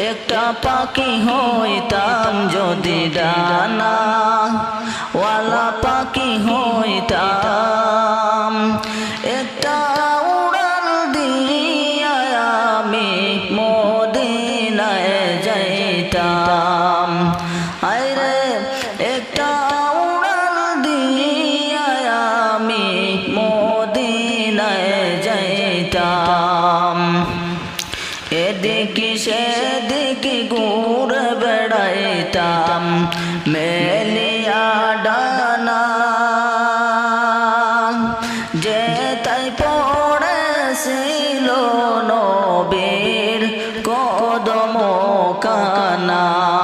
একটা পাখি হইতাম যদি ডানা ওয়ালা পাখি হইতাম এদিকে সেদিকে ঘুরে বেড়াইতাম মেলিয়া ডানা যে তাই পড়েছিল নবীর কদম কানাম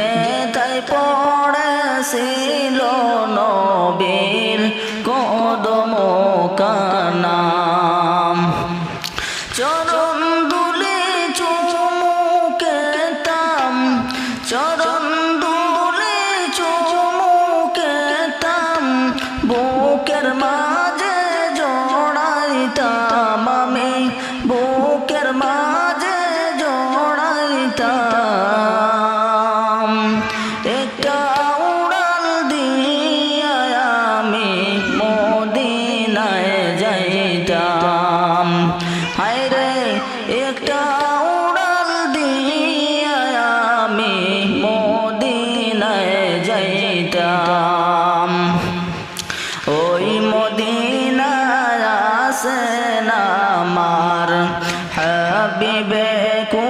যে তাই পড়েছিল নবীর হায় একটা উড়াল দিয়া আমি মদিনায় যাইতাম। ওই মদিনায় আসেন আমার হাবিবে কুদাম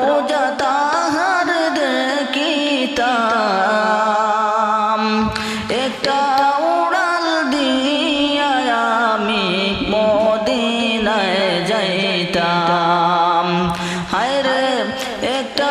রোজা তাহার দেখিতাম একটা উড়াল দিয়া আমি মদিনায় যাইতাম হায় রে একটা